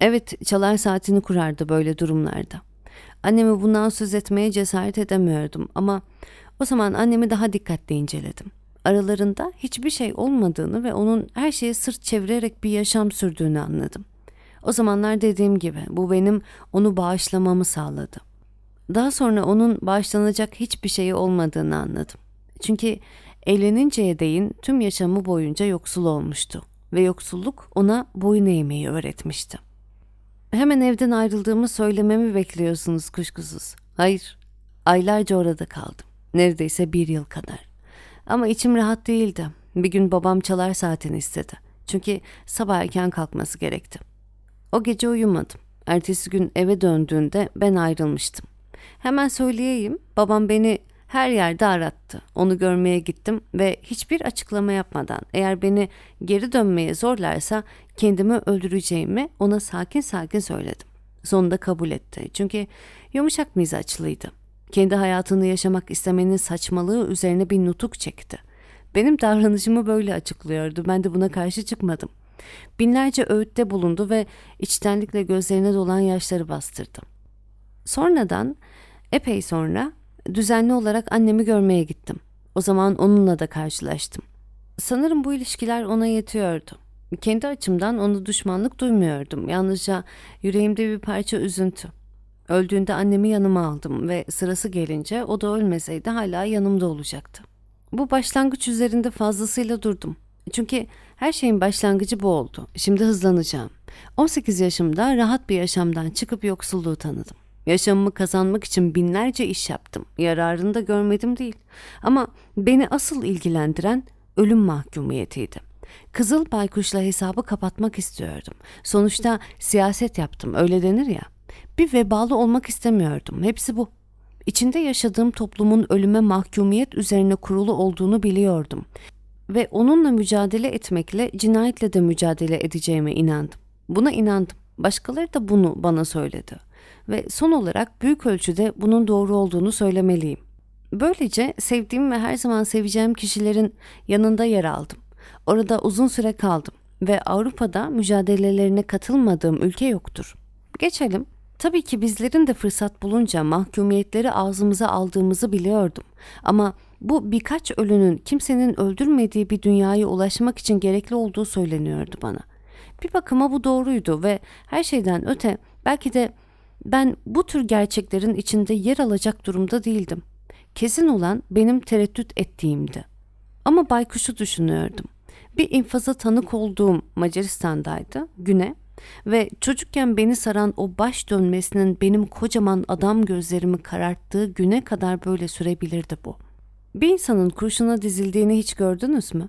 Evet, çalar saatini kurardı böyle durumlarda. Annemi bundan söz etmeye cesaret edemiyordum ama o zaman annemi daha dikkatli inceledim. Aralarında hiçbir şey olmadığını ve onun her şeye sırt çevirerek bir yaşam sürdüğünü anladım. O zamanlar dediğim gibi bu benim onu bağışlamamı sağladı. Daha sonra onun bağışlanacak hiçbir şeyi olmadığını anladım. Çünkü evleninceye değin tüm yaşamı boyunca yoksul olmuştu ve yoksulluk ona boyun eğmeyi öğretmişti. Hemen evden ayrıldığımı söylememi bekliyorsunuz kuşkusuz. Hayır, aylarca orada kaldım. Neredeyse bir yıl kadar. Ama içim rahat değildi. Bir gün babam çalar saatini istedi. Çünkü sabah erken kalkması gerekti. O gece uyumadım. Ertesi gün eve döndüğünde ben ayrılmıştım. Hemen söyleyeyim, babam beni her yerde arattı. Onu görmeye gittim ve hiçbir açıklama yapmadan eğer beni geri dönmeye zorlarsa kendimi öldüreceğimi ona sakin sakin söyledim. Sonunda kabul etti. Çünkü yumuşak mizaçlıydı. Kendi hayatını yaşamak istemenin saçmalığı üzerine bir nutuk çekti. Benim davranışımı böyle açıklıyordu. Ben de buna karşı çıkmadım. Binlerce öğütte bulundu ve içtenlikle gözlerine dolan yaşları bastırdı. Sonradan epey sonra düzenli olarak annemi görmeye gittim. O zaman onunla da karşılaştım. Sanırım bu ilişkiler ona yetiyordu. Kendi açımdan onu düşmanlık duymuyordum. Yalnızca yüreğimde bir parça üzüntü. Öldüğünde annemi yanıma aldım ve sırası gelince o da ölmeseydi hala yanımda olacaktı. Bu başlangıç üzerinde fazlasıyla durdum. Çünkü her şeyin başlangıcı bu oldu. Şimdi hızlanacağım. 18 yaşımda rahat bir yaşamdan çıkıp yoksulluğu tanıdım. Yaşamımı kazanmak için binlerce iş yaptım. Yararını da görmedim değil. Ama beni asıl ilgilendiren ölüm mahkumiyetiydi. Kızıl baykuşla hesabı kapatmak istiyordum. Sonuçta siyaset yaptım, öyle denir ya. Bir vebalı olmak istemiyordum. Hepsi bu. İçinde yaşadığım toplumun ölüme mahkumiyet üzerine kurulu olduğunu biliyordum. Ve onunla mücadele etmekle cinayetle de mücadele edeceğime inandım. Buna inandım. Başkaları da bunu bana söyledi. Ve son olarak büyük ölçüde bunun doğru olduğunu söylemeliyim. Böylece sevdiğim ve her zaman seveceğim kişilerin yanında yer aldım. Orada uzun süre kaldım ve Avrupa'da mücadelelerine katılmadığım ülke yoktur. Geçelim. Tabii ki bizlerin de fırsat bulunca mahkumiyetleri ağzımıza aldığımızı biliyordum. Ama bu birkaç ölünün kimsenin öldürmediği bir dünyaya ulaşmak için gerekli olduğu söyleniyordu bana. Bir bakıma bu doğruydu ve her şeyden öte belki de ben bu tür gerçeklerin içinde yer alacak durumda değildim. Kesin olan benim tereddüt ettiğimdi. Ama baykuşu düşünüyordum. Bir infaza tanık olduğum Macaristan'daydı, güne ve çocukken beni saran o baş dönmesinin benim kocaman adam gözlerimi kararttığı güne kadar böyle sürebilirdi bu. Bir insanın kurşuna dizildiğini hiç gördünüz mü?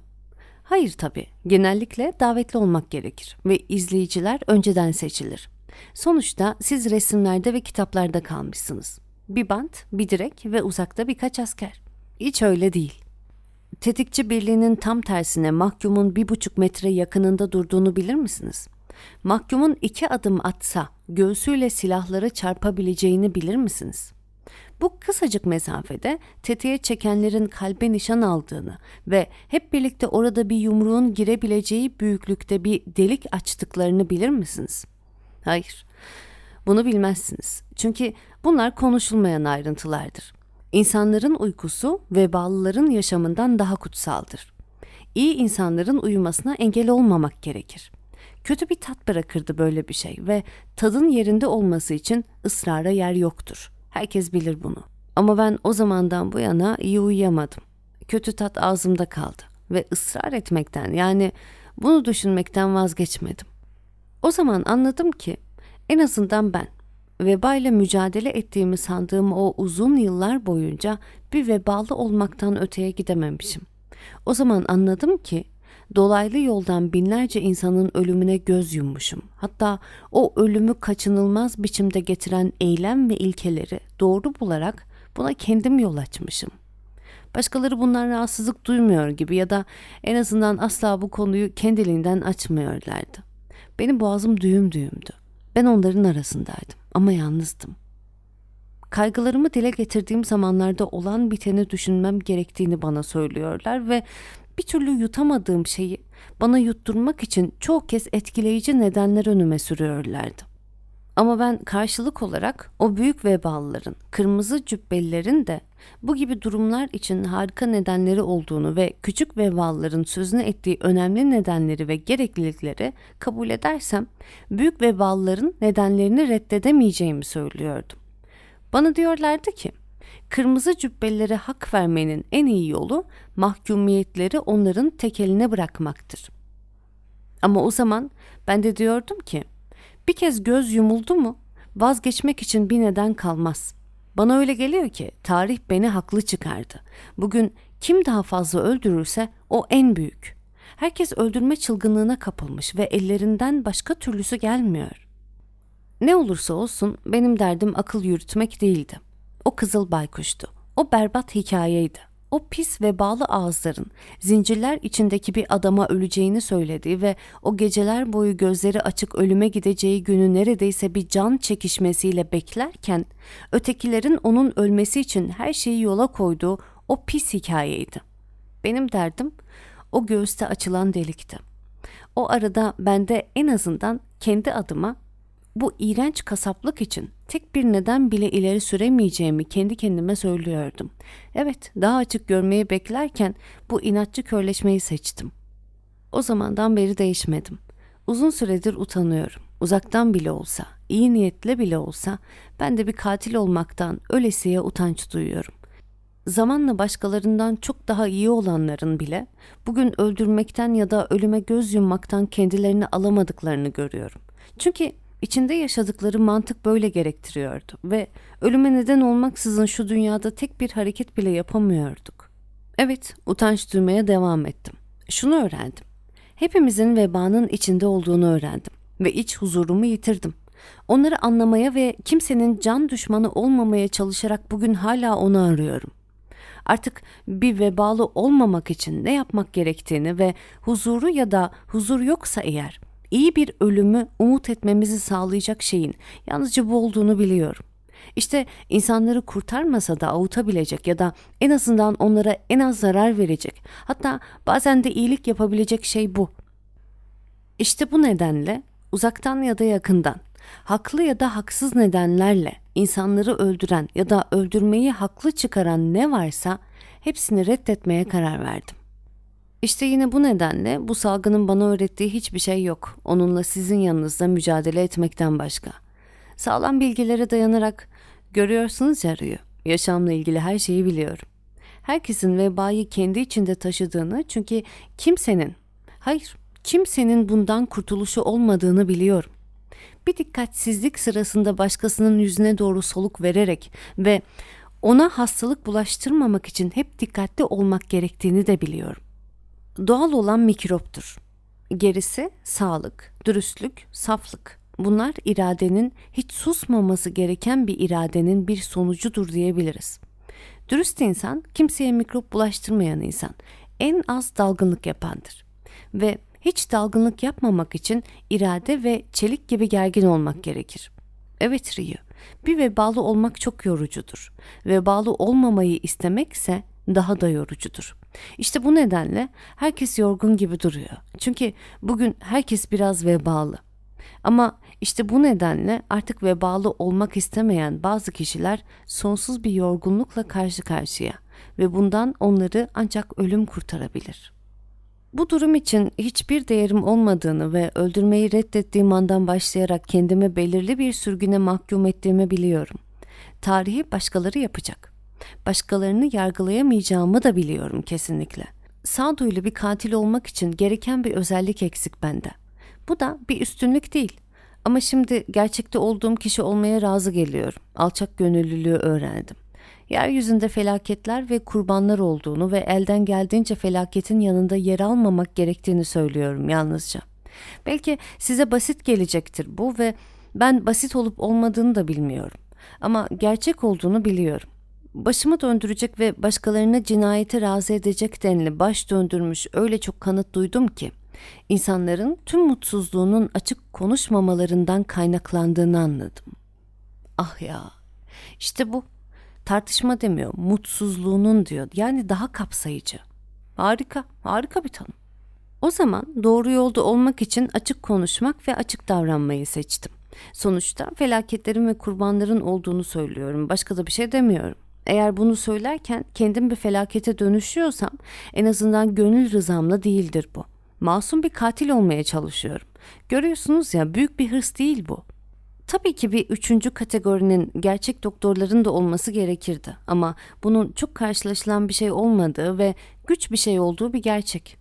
Hayır tabii. Genellikle davetli olmak gerekir ve izleyiciler önceden seçilir. Sonuçta siz resimlerde ve kitaplarda kalmışsınız. Bir bant, bir direk ve uzakta birkaç asker. Hiç öyle değil. Tetikçi birliğinin tam tersine mahkumun bir buçuk metre yakınında durduğunu bilir misiniz? Mahkumun iki adım atsa göğsüyle silahları çarpabileceğini bilir misiniz? Bu kısacık mesafede tetiğe çekenlerin kalbe nişan aldığını ve hep birlikte orada bir yumruğun girebileceği büyüklükte bir delik açtıklarını bilir misiniz? Hayır. Bunu bilmezsiniz. Çünkü bunlar konuşulmayan ayrıntılardır. İnsanların uykusu vebalıların yaşamından daha kutsaldır. İyi insanların uyumasına engel olmamak gerekir. Kötü bir tat bırakırdı böyle bir şey ve tadın yerinde olması için ısrara yer yoktur. Herkes bilir bunu. Ama ben o zamandan bu yana iyi uyuyamadım. Kötü tat ağzımda kaldı ve ısrar etmekten yani bunu düşünmekten vazgeçmedim. O zaman anladım ki en azından ben vebayla mücadele ettiğimi sandığım o uzun yıllar boyunca bir vebalı olmaktan öteye gidememişim. O zaman anladım ki dolaylı yoldan binlerce insanın ölümüne göz yummuşum. Hatta o ölümü kaçınılmaz biçimde getiren eylem ve ilkeleri doğru bularak buna kendim yol açmışım. Başkaları bundan rahatsızlık duymuyor gibi ya da en azından asla bu konuyu kendiliğinden açmıyorlardı. Benim boğazım düğüm düğümdü. Ben onların arasındaydım ama yalnızdım. kaygılarımı dile getirdiğim zamanlarda olan biteni düşünmem gerektiğini bana söylüyorlar ve bir türlü yutamadığım şeyi bana yutturmak için çoğu kez etkileyici nedenler önüme sürüyorlardı. Ama ben karşılık olarak o büyük vebalıların, kırmızı cübbelilerin de bu gibi durumlar için harika nedenleri olduğunu ve küçük vebalıların sözünü ettiği önemli nedenleri ve gereklilikleri kabul edersem büyük vebalıların nedenlerini reddedemeyeceğimi söylüyordum. Bana diyorlardı ki kırmızı cübbelilere hak vermenin en iyi yolu mahkumiyetleri onların tekeline bırakmaktır. Ama o zaman ben de diyordum ki bir kez göz yumuldu mu vazgeçmek için bir neden kalmaz. Bana öyle geliyor ki tarih beni haklı çıkardı. Bugün kim daha fazla öldürürse o en büyük. Herkes öldürme çılgınlığına kapılmış ve ellerinden başka türlüsü gelmiyor. Ne olursa olsun benim derdim akıl yürütmek değildi. O kızıl baykuştu. O berbat hikayeydi. O pis ve bağlı ağızların zincirler içindeki bir adama öleceğini söylediği ve o geceler boyu gözleri açık ölüme gideceği günü neredeyse bir can çekişmesiyle beklerken ötekilerin onun ölmesi için her şeyi yola koyduğu o pis hikayeydi. Benim derdim o göğüste açılan delikti. O arada bende en azından kendi adıma bu iğrenç kasaplık için tek bir neden bile ileri süremeyeceğimi kendi kendime söylüyordum. Evet, daha açık görmeyi beklerken bu inatçı körleşmeyi seçtim. O zamandan beri değişmedim. Uzun süredir utanıyorum. Uzaktan bile olsa, iyi niyetle bile olsa ben de bir katil olmaktan ölesiye utanç duyuyorum. Zamanla başkalarından çok daha iyi olanların bile bugün öldürmekten ya da ölüme göz yummaktan kendilerini alamadıklarını görüyorum. Çünkü İçinde yaşadıkları mantık böyle gerektiriyordu ve ölüme neden olmaksızın şu dünyada tek bir hareket bile yapamıyorduk. Evet, utanç duymaya devam ettim. Şunu öğrendim. Hepimizin vebanın içinde olduğunu öğrendim ve iç huzurumu yitirdim. Onları anlamaya ve kimsenin can düşmanı olmamaya çalışarak bugün hala onu arıyorum. Artık bir vebalı olmamak için ne yapmak gerektiğini ve huzuru ya da huzur yoksa eğer iyi bir ölümü umut etmemizi sağlayacak şeyin yalnızca bu olduğunu biliyorum. İşte insanları kurtarmasa da avutabilecek ya da en azından onlara en az zarar verecek. Hatta bazen de iyilik yapabilecek şey bu. İşte bu nedenle uzaktan ya da yakından, haklı ya da haksız nedenlerle insanları öldüren ya da öldürmeyi haklı çıkaran ne varsa hepsini reddetmeye karar verdim. İşte yine bu nedenle bu salgının bana öğrettiği hiçbir şey yok. Onunla sizin yanınızda mücadele etmekten başka. Sağlam bilgilere dayanarak görüyorsunuz ya Rüyü. Yaşamla ilgili her şeyi biliyorum. Herkesin vebayı kendi içinde taşıdığını çünkü kimsenin, hayır kimsenin bundan kurtuluşu olmadığını biliyorum. Bir dikkatsizlik sırasında başkasının yüzüne doğru soluk vererek ve ona hastalık bulaştırmamak için hep dikkatli olmak gerektiğini de biliyorum doğal olan mikroptur. Gerisi sağlık, dürüstlük, saflık. Bunlar iradenin hiç susmaması gereken bir iradenin bir sonucudur diyebiliriz. Dürüst insan kimseye mikrop bulaştırmayan insan. En az dalgınlık yapandır. Ve hiç dalgınlık yapmamak için irade ve çelik gibi gergin olmak gerekir. Evet Riyu, bir vebalı olmak çok yorucudur. Vebalı olmamayı istemekse daha da yorucudur. İşte bu nedenle herkes yorgun gibi duruyor. Çünkü bugün herkes biraz vebalı. Ama işte bu nedenle artık vebalı olmak istemeyen bazı kişiler sonsuz bir yorgunlukla karşı karşıya ve bundan onları ancak ölüm kurtarabilir. Bu durum için hiçbir değerim olmadığını ve öldürmeyi reddettiğim andan başlayarak kendimi belirli bir sürgüne mahkum ettiğimi biliyorum. Tarihi başkaları yapacak başkalarını yargılayamayacağımı da biliyorum kesinlikle. Sağduyulu bir katil olmak için gereken bir özellik eksik bende. Bu da bir üstünlük değil. Ama şimdi gerçekte olduğum kişi olmaya razı geliyorum. Alçak gönüllülüğü öğrendim. Yeryüzünde felaketler ve kurbanlar olduğunu ve elden geldiğince felaketin yanında yer almamak gerektiğini söylüyorum yalnızca. Belki size basit gelecektir bu ve ben basit olup olmadığını da bilmiyorum. Ama gerçek olduğunu biliyorum başımı döndürecek ve başkalarına cinayete razı edecek denli baş döndürmüş öyle çok kanıt duydum ki insanların tüm mutsuzluğunun açık konuşmamalarından kaynaklandığını anladım. Ah ya, İşte bu. Tartışma demiyor, mutsuzluğunun diyor. Yani daha kapsayıcı. Harika, harika bir tanım. O zaman doğru yolda olmak için açık konuşmak ve açık davranmayı seçtim. Sonuçta felaketlerin ve kurbanların olduğunu söylüyorum. Başka da bir şey demiyorum. Eğer bunu söylerken kendim bir felakete dönüşüyorsam en azından gönül rızamla değildir bu. Masum bir katil olmaya çalışıyorum. Görüyorsunuz ya büyük bir hırs değil bu. Tabii ki bir üçüncü kategorinin gerçek doktorların da olması gerekirdi. Ama bunun çok karşılaşılan bir şey olmadığı ve güç bir şey olduğu bir gerçek.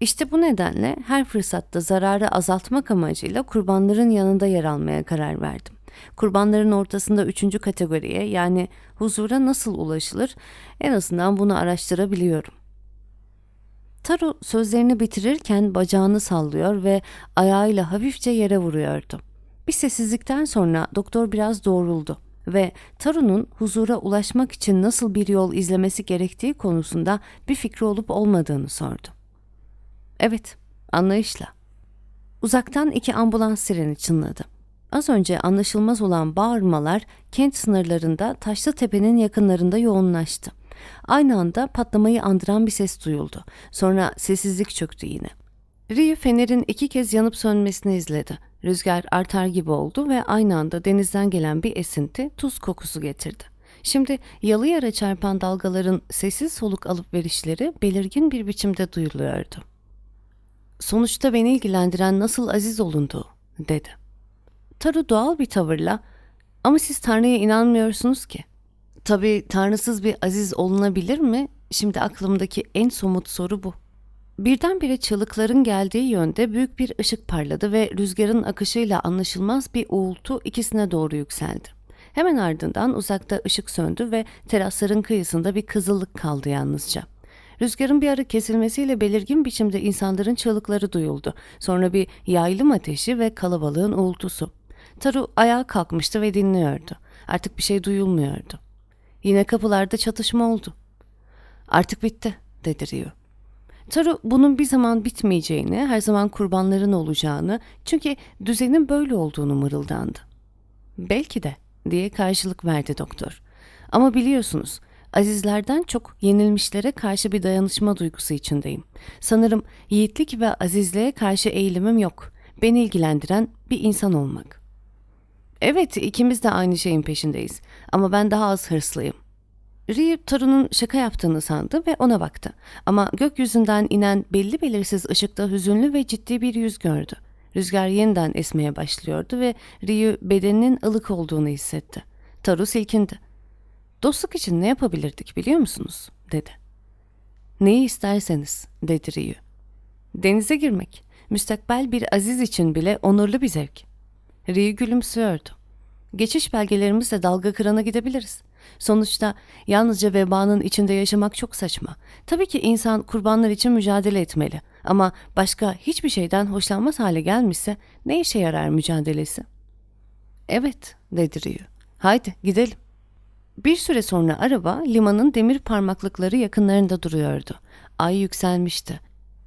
İşte bu nedenle her fırsatta zararı azaltmak amacıyla kurbanların yanında yer almaya karar verdim. Kurbanların ortasında üçüncü kategoriye yani huzura nasıl ulaşılır en azından bunu araştırabiliyorum. Taro sözlerini bitirirken bacağını sallıyor ve ayağıyla hafifçe yere vuruyordu. Bir sessizlikten sonra doktor biraz doğruldu ve Taru'nun huzura ulaşmak için nasıl bir yol izlemesi gerektiği konusunda bir fikri olup olmadığını sordu. Evet, anlayışla. Uzaktan iki ambulans sireni çınladı. Az önce anlaşılmaz olan bağırmalar kent sınırlarında Taşlı Tepe'nin yakınlarında yoğunlaştı. Aynı anda patlamayı andıran bir ses duyuldu. Sonra sessizlik çöktü yine. Ryu fenerin iki kez yanıp sönmesini izledi. Rüzgar artar gibi oldu ve aynı anda denizden gelen bir esinti tuz kokusu getirdi. Şimdi yalı yara çarpan dalgaların sessiz soluk alıp verişleri belirgin bir biçimde duyuluyordu. Sonuçta beni ilgilendiren nasıl aziz olunduğu, dedi. Taru doğal bir tavırla, ama siz Tanrı'ya inanmıyorsunuz ki. Tabii Tanrısız bir aziz olunabilir mi? Şimdi aklımdaki en somut soru bu. Birdenbire çığlıkların geldiği yönde büyük bir ışık parladı ve rüzgarın akışıyla anlaşılmaz bir uğultu ikisine doğru yükseldi. Hemen ardından uzakta ışık söndü ve terasların kıyısında bir kızıllık kaldı yalnızca. Rüzgarın bir ara kesilmesiyle belirgin biçimde insanların çığlıkları duyuldu. Sonra bir yaylım ateşi ve kalabalığın uğultusu. Taru ayağa kalkmıştı ve dinliyordu. Artık bir şey duyulmuyordu. Yine kapılarda çatışma oldu. Artık bitti, dedi Rio. Taru bunun bir zaman bitmeyeceğini, her zaman kurbanların olacağını, çünkü düzenin böyle olduğunu mırıldandı. Belki de, diye karşılık verdi doktor. Ama biliyorsunuz, azizlerden çok yenilmişlere karşı bir dayanışma duygusu içindeyim. Sanırım yiğitlik ve azizliğe karşı eğilimim yok. Beni ilgilendiren bir insan olmak. Evet, ikimiz de aynı şeyin peşindeyiz. Ama ben daha az hırslıyım. Ryu Taru'nun şaka yaptığını sandı ve ona baktı. Ama gökyüzünden inen belli belirsiz ışıkta hüzünlü ve ciddi bir yüz gördü. Rüzgar yeniden esmeye başlıyordu ve Ryu bedeninin ılık olduğunu hissetti. Taru silkindi. Dostluk için ne yapabilirdik biliyor musunuz? dedi. Neyi isterseniz, dedi Ryu. Denize girmek, müstakbel bir aziz için bile onurlu bir zevk. Ryu gülümsüyordu. Geçiş belgelerimizle dalga kırana gidebiliriz. Sonuçta yalnızca vebanın içinde yaşamak çok saçma. Tabii ki insan kurbanlar için mücadele etmeli. Ama başka hiçbir şeyden hoşlanmaz hale gelmişse ne işe yarar mücadelesi? Evet, dedi Ryu. Haydi gidelim. Bir süre sonra araba limanın demir parmaklıkları yakınlarında duruyordu. Ay yükselmişti.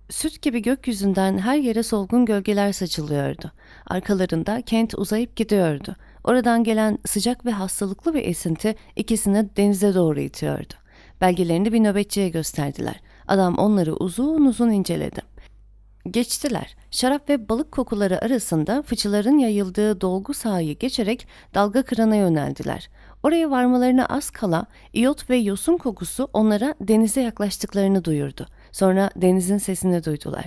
Süt gibi gökyüzünden her yere solgun gölgeler saçılıyordu. Arkalarında kent uzayıp gidiyordu. Oradan gelen sıcak ve hastalıklı bir esinti ikisini denize doğru itiyordu. Belgelerini bir nöbetçiye gösterdiler. Adam onları uzun uzun inceledi. Geçtiler. Şarap ve balık kokuları arasında fıçıların yayıldığı dolgu sahayı geçerek dalga kırana yöneldiler. Oraya varmalarına az kala iyot ve yosun kokusu onlara denize yaklaştıklarını duyurdu. Sonra denizin sesini duydular.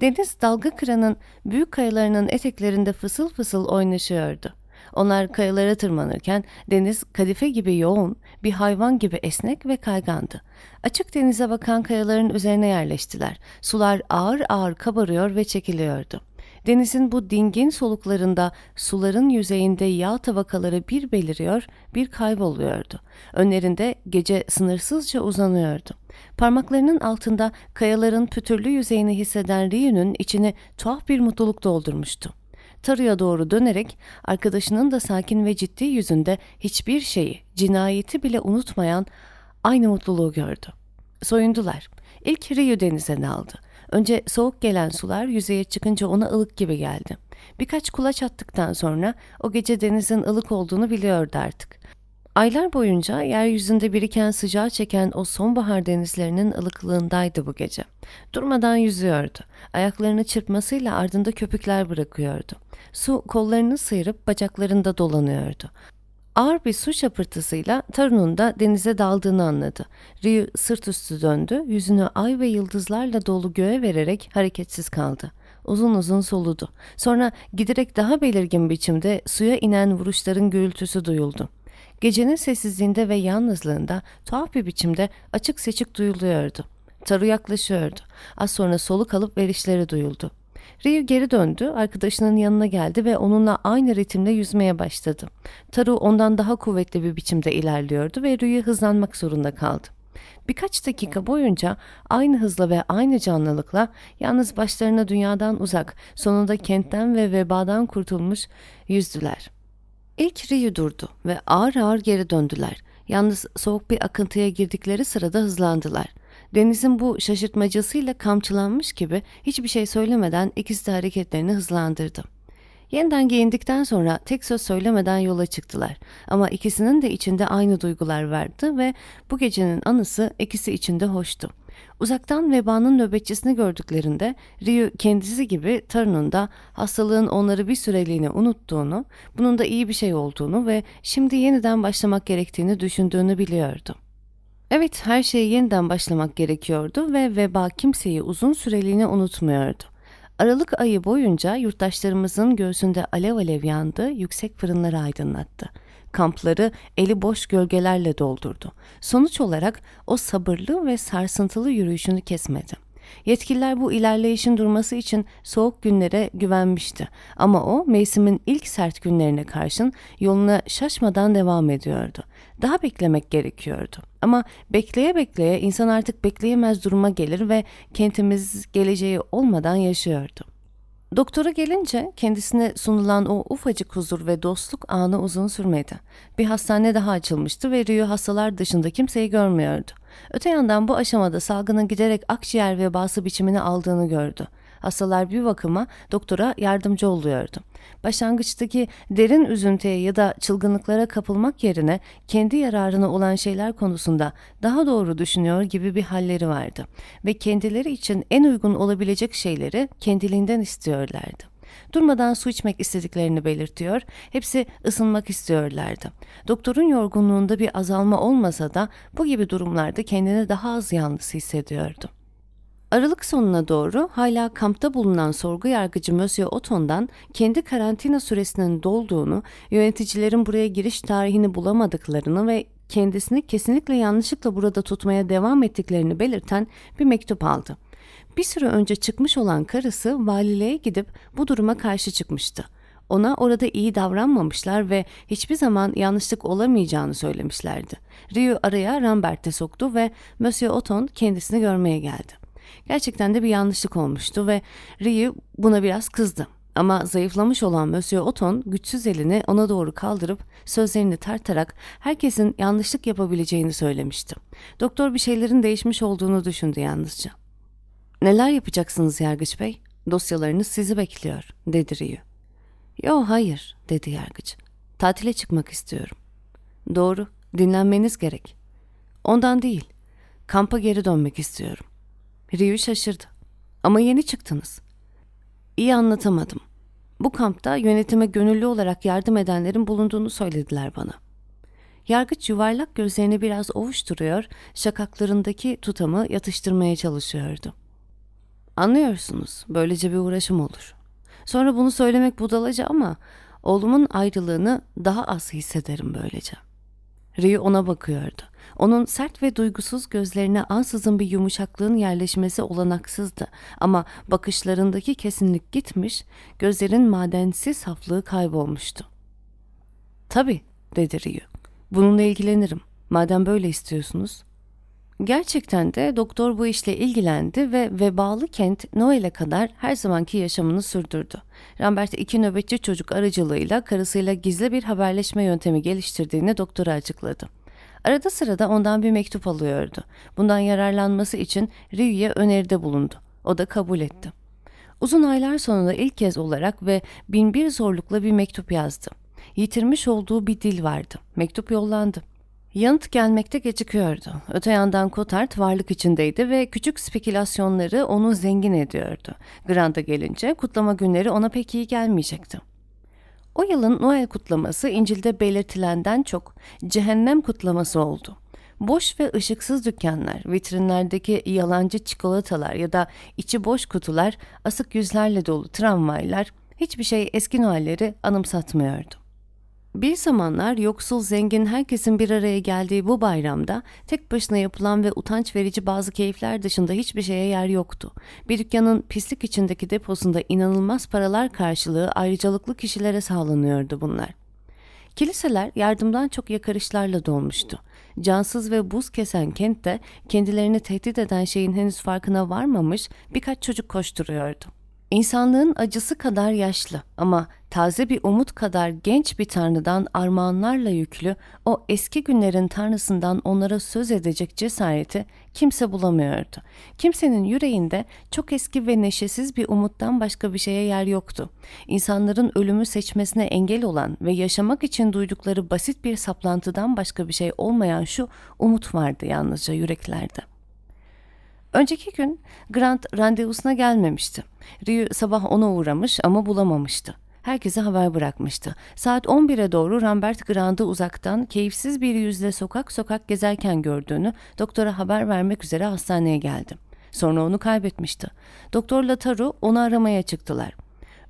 Deniz dalga kıranın büyük kayalarının eteklerinde fısıl fısıl oynaşıyordu. Onlar kayalara tırmanırken deniz kadife gibi yoğun, bir hayvan gibi esnek ve kaygandı. Açık denize bakan kayaların üzerine yerleştiler. Sular ağır ağır kabarıyor ve çekiliyordu. Denizin bu dingin soluklarında suların yüzeyinde yağ tabakaları bir beliriyor, bir kayboluyordu. Önlerinde gece sınırsızca uzanıyordu. Parmaklarının altında kayaların pütürlü yüzeyini hisseden Ryu'nun içini tuhaf bir mutluluk doldurmuştu. Taru'ya doğru dönerek arkadaşının da sakin ve ciddi yüzünde hiçbir şeyi, cinayeti bile unutmayan aynı mutluluğu gördü. Soyundular. İlk Ryu denize aldı. Önce soğuk gelen sular yüzeye çıkınca ona ılık gibi geldi. Birkaç kulaç attıktan sonra o gece denizin ılık olduğunu biliyordu artık. Aylar boyunca yeryüzünde biriken sıcağı çeken o sonbahar denizlerinin ılıklığındaydı bu gece. Durmadan yüzüyordu. Ayaklarını çırpmasıyla ardında köpükler bırakıyordu. Su kollarını sıyırıp bacaklarında dolanıyordu. Ağır bir su şapırtısıyla Tarun'un da denize daldığını anladı. Ryu sırt üstü döndü, yüzünü ay ve yıldızlarla dolu göğe vererek hareketsiz kaldı. Uzun uzun soludu. Sonra giderek daha belirgin biçimde suya inen vuruşların gürültüsü duyuldu. Gecenin sessizliğinde ve yalnızlığında tuhaf bir biçimde açık seçik duyuluyordu. Taru yaklaşıyordu. Az sonra soluk alıp verişleri duyuldu. Ryu geri döndü, arkadaşının yanına geldi ve onunla aynı ritimle yüzmeye başladı. Taru ondan daha kuvvetli bir biçimde ilerliyordu ve Ryu hızlanmak zorunda kaldı. Birkaç dakika boyunca aynı hızla ve aynı canlılıkla yalnız başlarına dünyadan uzak, sonunda kentten ve vebadan kurtulmuş yüzdüler. İlk Ryu durdu ve ağır ağır geri döndüler. Yalnız soğuk bir akıntıya girdikleri sırada hızlandılar. Denizin bu şaşırtmacasıyla kamçılanmış gibi hiçbir şey söylemeden ikisi de hareketlerini hızlandırdı. Yeniden giyindikten sonra tek söz söylemeden yola çıktılar. Ama ikisinin de içinde aynı duygular vardı ve bu gecenin anısı ikisi için de hoştu. Uzaktan vebanın nöbetçisini gördüklerinde Ryu kendisi gibi Tarun'un da hastalığın onları bir süreliğine unuttuğunu, bunun da iyi bir şey olduğunu ve şimdi yeniden başlamak gerektiğini düşündüğünü biliyordu. Evet, her şeye yeniden başlamak gerekiyordu ve veba kimseyi uzun süreliğine unutmuyordu. Aralık ayı boyunca yurttaşlarımızın göğsünde alev alev yandı, yüksek fırınları aydınlattı. Kampları eli boş gölgelerle doldurdu. Sonuç olarak o sabırlı ve sarsıntılı yürüyüşünü kesmedi. Yetkililer bu ilerleyişin durması için soğuk günlere güvenmişti. Ama o mevsimin ilk sert günlerine karşın yoluna şaşmadan devam ediyordu. Daha beklemek gerekiyordu. Ama bekleye bekleye insan artık bekleyemez duruma gelir ve kentimiz geleceği olmadan yaşıyordu. Doktora gelince kendisine sunulan o ufacık huzur ve dostluk anı uzun sürmedi. Bir hastane daha açılmıştı ve Rio hastalar dışında kimseyi görmüyordu. Öte yandan bu aşamada salgının giderek akciğer vebası biçimini aldığını gördü. Hastalar bir bakıma doktora yardımcı oluyordu. Başlangıçtaki derin üzüntüye ya da çılgınlıklara kapılmak yerine kendi yararına olan şeyler konusunda daha doğru düşünüyor gibi bir halleri vardı ve kendileri için en uygun olabilecek şeyleri kendiliğinden istiyorlardı. Durmadan su içmek istediklerini belirtiyor, hepsi ısınmak istiyorlardı. Doktorun yorgunluğunda bir azalma olmasa da bu gibi durumlarda kendini daha az yalnız hissediyordu. Aralık sonuna doğru hala kampta bulunan sorgu yargıcı Monsieur Oton'dan kendi karantina süresinin dolduğunu, yöneticilerin buraya giriş tarihini bulamadıklarını ve kendisini kesinlikle yanlışlıkla burada tutmaya devam ettiklerini belirten bir mektup aldı. Bir süre önce çıkmış olan karısı valiliğe gidip bu duruma karşı çıkmıştı. Ona orada iyi davranmamışlar ve hiçbir zaman yanlışlık olamayacağını söylemişlerdi. Ryu araya Rambert'te soktu ve Monsieur Oton kendisini görmeye geldi. Gerçekten de bir yanlışlık olmuştu ve Ryu buna biraz kızdı. Ama zayıflamış olan Monsieur Oton güçsüz elini ona doğru kaldırıp sözlerini tartarak herkesin yanlışlık yapabileceğini söylemişti. Doktor bir şeylerin değişmiş olduğunu düşündü yalnızca. Neler yapacaksınız Yargıç Bey? Dosyalarınız sizi bekliyor, dedi Ryu. Yo hayır, dedi Yargıç. Tatile çıkmak istiyorum. Doğru, dinlenmeniz gerek. Ondan değil, kampa geri dönmek istiyorum. Ryu şaşırdı. Ama yeni çıktınız. İyi anlatamadım. Bu kampta yönetime gönüllü olarak yardım edenlerin bulunduğunu söylediler bana. Yargıç yuvarlak gözlerini biraz ovuşturuyor, şakaklarındaki tutamı yatıştırmaya çalışıyordu. Anlıyorsunuz, böylece bir uğraşım olur. Sonra bunu söylemek budalaca ama oğlumun ayrılığını daha az hissederim böylece. Ryu ona bakıyordu. Onun sert ve duygusuz gözlerine ansızın bir yumuşaklığın yerleşmesi olanaksızdı ama bakışlarındaki kesinlik gitmiş, gözlerin madensiz saflığı kaybolmuştu. Tabii, dedi Ryu. Bununla ilgilenirim. Madem böyle istiyorsunuz. Gerçekten de doktor bu işle ilgilendi ve vebalı kent Noel'e kadar her zamanki yaşamını sürdürdü. Rambert iki nöbetçi çocuk aracılığıyla karısıyla gizli bir haberleşme yöntemi geliştirdiğini doktora açıkladı. Arada sırada ondan bir mektup alıyordu. Bundan yararlanması için Ryu'ya öneride bulundu. O da kabul etti. Uzun aylar sonunda ilk kez olarak ve binbir zorlukla bir mektup yazdı. Yitirmiş olduğu bir dil vardı. Mektup yollandı. Yanıt gelmekte gecikiyordu. Öte yandan Cotard varlık içindeydi ve küçük spekülasyonları onu zengin ediyordu. Grant'a gelince kutlama günleri ona pek iyi gelmeyecekti. O yılın Noel kutlaması İncil'de belirtilenden çok cehennem kutlaması oldu. Boş ve ışıksız dükkanlar, vitrinlerdeki yalancı çikolatalar ya da içi boş kutular, asık yüzlerle dolu tramvaylar, hiçbir şey eski Noel'leri anımsatmıyordu. Bir zamanlar yoksul zengin herkesin bir araya geldiği bu bayramda tek başına yapılan ve utanç verici bazı keyifler dışında hiçbir şeye yer yoktu. Bir dükkanın pislik içindeki deposunda inanılmaz paralar karşılığı ayrıcalıklı kişilere sağlanıyordu bunlar. Kiliseler yardımdan çok yakarışlarla dolmuştu. Cansız ve buz kesen kentte kendilerini tehdit eden şeyin henüz farkına varmamış birkaç çocuk koşturuyordu. İnsanlığın acısı kadar yaşlı ama taze bir umut kadar genç bir tanrıdan armağanlarla yüklü o eski günlerin tanrısından onlara söz edecek cesareti kimse bulamıyordu. Kimsenin yüreğinde çok eski ve neşesiz bir umuttan başka bir şeye yer yoktu. İnsanların ölümü seçmesine engel olan ve yaşamak için duydukları basit bir saplantıdan başka bir şey olmayan şu umut vardı yalnızca yüreklerde. Önceki gün Grant randevusuna gelmemişti. Ryu sabah ona uğramış ama bulamamıştı. Herkese haber bırakmıştı. Saat 11'e doğru Rambert Grant'ı uzaktan keyifsiz bir yüzle sokak sokak gezerken gördüğünü doktora haber vermek üzere hastaneye geldi. Sonra onu kaybetmişti. Doktorla Taru onu aramaya çıktılar.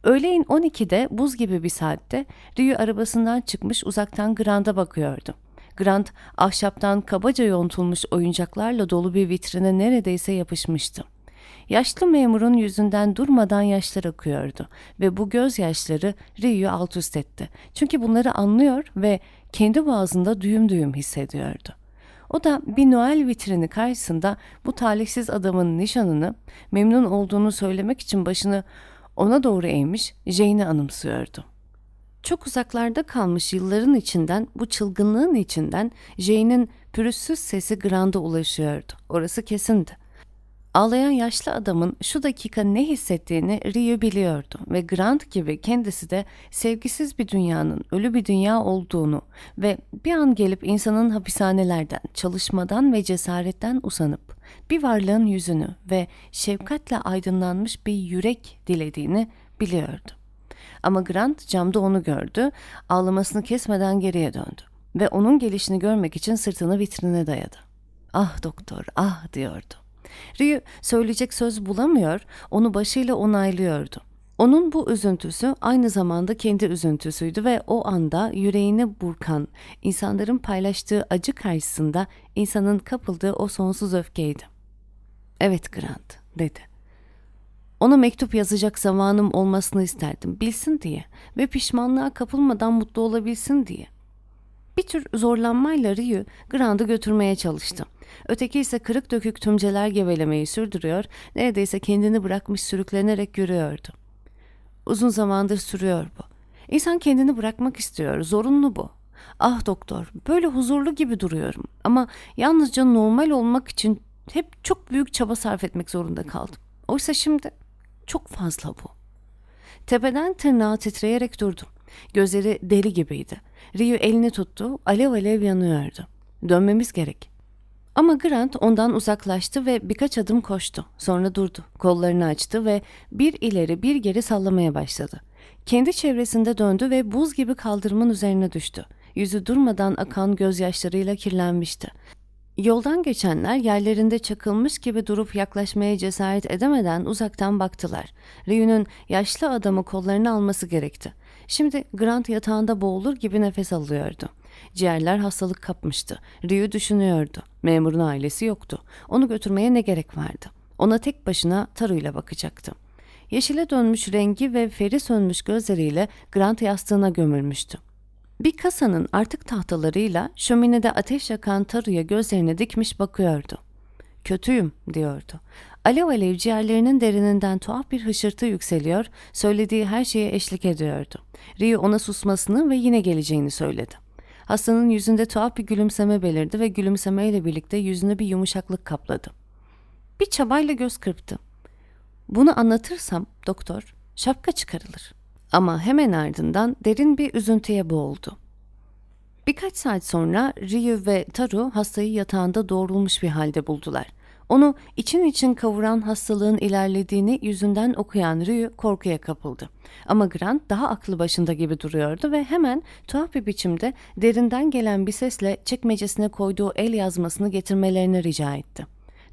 Öğleyin 12'de buz gibi bir saatte Ryu arabasından çıkmış uzaktan Grant'a bakıyordu. Grant ahşaptan kabaca yontulmuş oyuncaklarla dolu bir vitrine neredeyse yapışmıştı. Yaşlı memurun yüzünden durmadan yaşlar akıyordu ve bu gözyaşları Ryu'yu alt üst etti. Çünkü bunları anlıyor ve kendi boğazında düğüm düğüm hissediyordu. O da bir Noel vitrini karşısında bu talihsiz adamın nişanını memnun olduğunu söylemek için başını ona doğru eğmiş Jane'i anımsıyordu. Çok uzaklarda kalmış yılların içinden, bu çılgınlığın içinden Jane'in pürüzsüz sesi Grant'a ulaşıyordu. Orası kesindi. Ağlayan yaşlı adamın şu dakika ne hissettiğini Ryu biliyordu ve Grant gibi kendisi de sevgisiz bir dünyanın ölü bir dünya olduğunu ve bir an gelip insanın hapishanelerden, çalışmadan ve cesaretten usanıp bir varlığın yüzünü ve şefkatle aydınlanmış bir yürek dilediğini biliyordu. Ama Grant camda onu gördü, ağlamasını kesmeden geriye döndü ve onun gelişini görmek için sırtını vitrine dayadı. Ah doktor, ah diyordu. Ryu söyleyecek söz bulamıyor, onu başıyla onaylıyordu. Onun bu üzüntüsü aynı zamanda kendi üzüntüsüydü ve o anda yüreğini burkan, insanların paylaştığı acı karşısında insanın kapıldığı o sonsuz öfkeydi. Evet Grant, dedi. Ona mektup yazacak zamanım olmasını isterdim, bilsin diye ve pişmanlığa kapılmadan mutlu olabilsin diye. Bir tür zorlanmayla Ryu Grant'ı götürmeye çalıştı. Öteki ise kırık dökük tümceler gevelemeyi sürdürüyor, neredeyse kendini bırakmış sürüklenerek yürüyordu. Uzun zamandır sürüyor bu. İnsan kendini bırakmak istiyor, zorunlu bu. Ah doktor, böyle huzurlu gibi duruyorum ama yalnızca normal olmak için hep çok büyük çaba sarf etmek zorunda kaldım. Oysa şimdi çok fazla bu. Tepeden tırnağa titreyerek durdu. Gözleri deli gibiydi. Ryu elini tuttu, alev alev yanıyordu. Dönmemiz gerek. Ama Grant ondan uzaklaştı ve birkaç adım koştu. Sonra durdu. Kollarını açtı ve bir ileri bir geri sallamaya başladı. Kendi çevresinde döndü ve buz gibi kaldırımın üzerine düştü. Yüzü durmadan akan gözyaşlarıyla kirlenmişti. Yoldan geçenler yerlerinde çakılmış gibi durup yaklaşmaya cesaret edemeden uzaktan baktılar. Ryu'nun yaşlı adamı kollarını alması gerekti. Şimdi Grant yatağında boğulur gibi nefes alıyordu. Ciğerler hastalık kapmıştı. Ryu düşünüyordu. Memurun ailesi yoktu. Onu götürmeye ne gerek vardı? Ona tek başına Taru'yla bakacaktı. Yeşile dönmüş rengi ve feri sönmüş gözleriyle Grant yastığına gömülmüştü. Bir kasanın artık tahtalarıyla şöminede ateş yakan Taru'ya gözlerini dikmiş bakıyordu. Kötüyüm diyordu. Alev alev ciğerlerinin derininden tuhaf bir hışırtı yükseliyor, söylediği her şeye eşlik ediyordu. Ryu ona susmasını ve yine geleceğini söyledi. Hastanın yüzünde tuhaf bir gülümseme belirdi ve gülümsemeyle birlikte yüzünü bir yumuşaklık kapladı. Bir çabayla göz kırptı. Bunu anlatırsam doktor şapka çıkarılır. Ama hemen ardından derin bir üzüntüye boğuldu. Birkaç saat sonra Ryu ve Taru hastayı yatağında doğrulmuş bir halde buldular. Onu için için kavuran hastalığın ilerlediğini yüzünden okuyan Ryu korkuya kapıldı. Ama Grant daha aklı başında gibi duruyordu ve hemen tuhaf bir biçimde derinden gelen bir sesle çekmecesine koyduğu el yazmasını getirmelerini rica etti.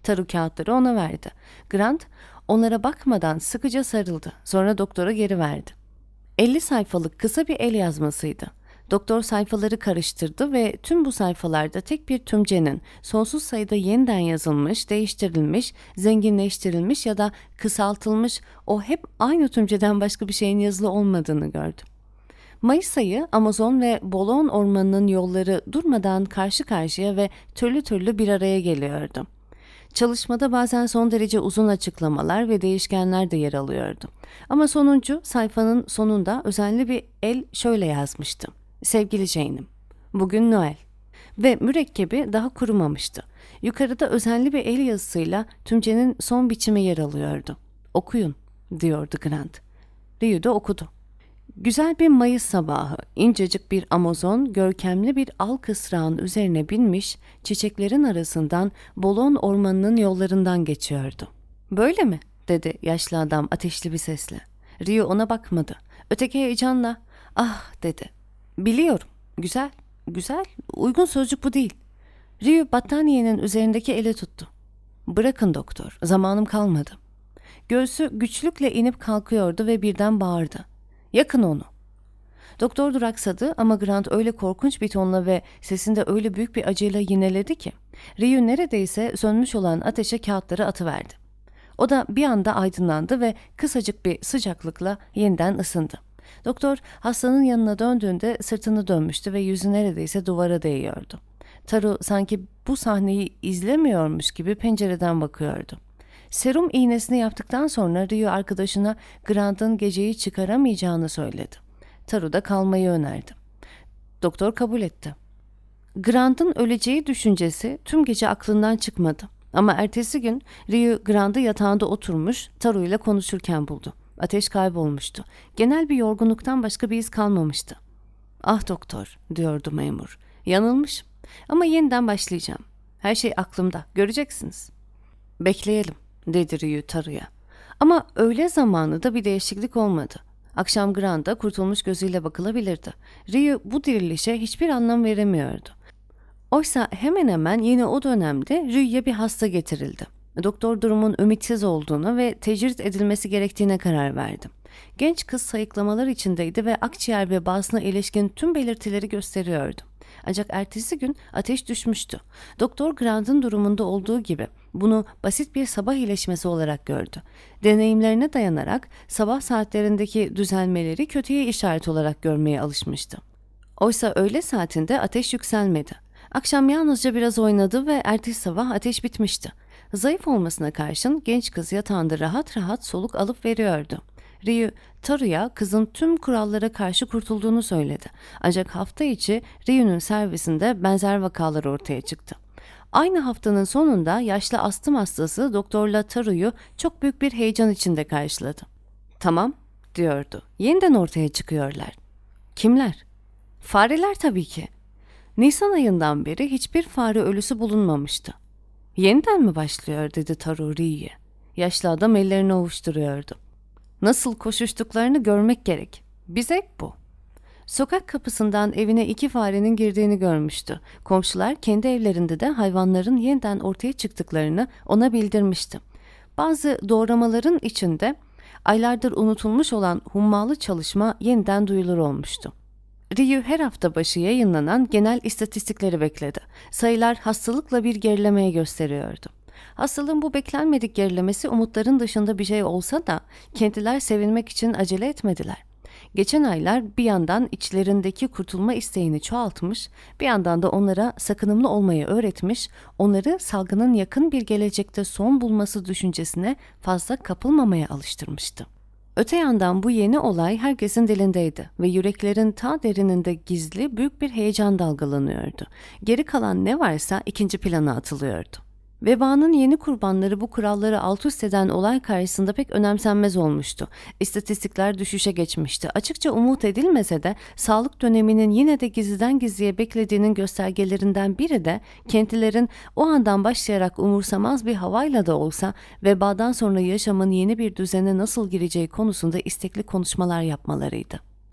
Taru kağıtları ona verdi. Grant onlara bakmadan sıkıca sarıldı. Sonra doktora geri verdi. 50 sayfalık kısa bir el yazmasıydı. Doktor sayfaları karıştırdı ve tüm bu sayfalarda tek bir tümcenin sonsuz sayıda yeniden yazılmış, değiştirilmiş, zenginleştirilmiş ya da kısaltılmış o hep aynı tümceden başka bir şeyin yazılı olmadığını gördü. Mayıs ayı Amazon ve Bolon ormanının yolları durmadan karşı karşıya ve türlü türlü bir araya geliyordu. Çalışmada bazen son derece uzun açıklamalar ve değişkenler de yer alıyordu. Ama sonuncu sayfanın sonunda özenli bir el şöyle yazmıştı. Sevgili Jane'im, bugün Noel. Ve mürekkebi daha kurumamıştı. Yukarıda özenli bir el yazısıyla tümcenin son biçimi yer alıyordu. Okuyun, diyordu Grant. Ryu da okudu. Güzel bir Mayıs sabahı, incecik bir Amazon, görkemli bir al kısrağın üzerine binmiş, çiçeklerin arasından Bolon ormanının yollarından geçiyordu. Böyle mi? dedi yaşlı adam ateşli bir sesle. Rio ona bakmadı. Öteki heyecanla, ah dedi. Biliyorum, güzel, güzel, uygun sözcük bu değil. Rio battaniyenin üzerindeki ele tuttu. Bırakın doktor, zamanım kalmadı. Göğsü güçlükle inip kalkıyordu ve birden bağırdı. Yakın onu. Doktor duraksadı ama Grant öyle korkunç bir tonla ve sesinde öyle büyük bir acıyla yineledi ki Ryu neredeyse sönmüş olan ateşe kağıtları atıverdi. O da bir anda aydınlandı ve kısacık bir sıcaklıkla yeniden ısındı. Doktor hastanın yanına döndüğünde sırtını dönmüştü ve yüzü neredeyse duvara değiyordu. Taru sanki bu sahneyi izlemiyormuş gibi pencereden bakıyordu. Serum iğnesini yaptıktan sonra Rio arkadaşına Grant'ın geceyi çıkaramayacağını söyledi. Taru da kalmayı önerdi. Doktor kabul etti. Grant'ın öleceği düşüncesi tüm gece aklından çıkmadı. Ama ertesi gün Rio Grant'ı yatağında oturmuş Taru ile konuşurken buldu. Ateş kaybolmuştu. Genel bir yorgunluktan başka bir iz kalmamıştı. Ah doktor diyordu memur. Yanılmışım ama yeniden başlayacağım. Her şey aklımda göreceksiniz. Bekleyelim dedi Ryu Taru'ya. Ama öğle zamanı da bir değişiklik olmadı. Akşam Grant'a kurtulmuş gözüyle bakılabilirdi. Ryu bu dirilişe hiçbir anlam veremiyordu. Oysa hemen hemen yine o dönemde Ryu'ya bir hasta getirildi. Doktor durumun ümitsiz olduğunu ve tecrit edilmesi gerektiğine karar verdi. Genç kız sayıklamalar içindeydi ve akciğer ve basına ilişkin tüm belirtileri gösteriyordu. Ancak ertesi gün ateş düşmüştü. Doktor Grant'ın durumunda olduğu gibi bunu basit bir sabah iyileşmesi olarak gördü. Deneyimlerine dayanarak sabah saatlerindeki düzelmeleri kötüye işaret olarak görmeye alışmıştı. Oysa öğle saatinde ateş yükselmedi. Akşam yalnızca biraz oynadı ve ertesi sabah ateş bitmişti. Zayıf olmasına karşın genç kız yatağında rahat rahat soluk alıp veriyordu. Ryu, Taru'ya kızın tüm kurallara karşı kurtulduğunu söyledi. Ancak hafta içi Ryu'nun servisinde benzer vakalar ortaya çıktı. Aynı haftanın sonunda yaşlı astım hastası doktorla Taru'yu çok büyük bir heyecan içinde karşıladı. Tamam, diyordu. Yeniden ortaya çıkıyorlar. Kimler? Fareler tabii ki. Nisan ayından beri hiçbir fare ölüsü bulunmamıştı. Yeniden mi başlıyor dedi Taru Ryu'ye. Yaşlı adam ellerini ovuşturuyordu. Nasıl koşuştuklarını görmek gerek. Bir zevk bu. Sokak kapısından evine iki farenin girdiğini görmüştü. Komşular kendi evlerinde de hayvanların yeniden ortaya çıktıklarını ona bildirmişti. Bazı doğramaların içinde aylardır unutulmuş olan hummalı çalışma yeniden duyulur olmuştu. Ryu her hafta başı yayınlanan genel istatistikleri bekledi. Sayılar hastalıkla bir gerilemeye gösteriyordu. Hastalığın bu beklenmedik gerilemesi umutların dışında bir şey olsa da kendiler sevinmek için acele etmediler. Geçen aylar bir yandan içlerindeki kurtulma isteğini çoğaltmış, bir yandan da onlara sakınımlı olmayı öğretmiş, onları salgının yakın bir gelecekte son bulması düşüncesine fazla kapılmamaya alıştırmıştı. Öte yandan bu yeni olay herkesin dilindeydi ve yüreklerin ta derininde gizli büyük bir heyecan dalgalanıyordu. Geri kalan ne varsa ikinci plana atılıyordu. Vebanın yeni kurbanları bu kuralları alt üst eden olay karşısında pek önemsenmez olmuştu. İstatistikler düşüşe geçmişti. Açıkça umut edilmese de sağlık döneminin yine de gizliden gizliye beklediğinin göstergelerinden biri de kentlilerin o andan başlayarak umursamaz bir havayla da olsa vebadan sonra yaşamın yeni bir düzene nasıl gireceği konusunda istekli konuşmalar yapmalarıydı.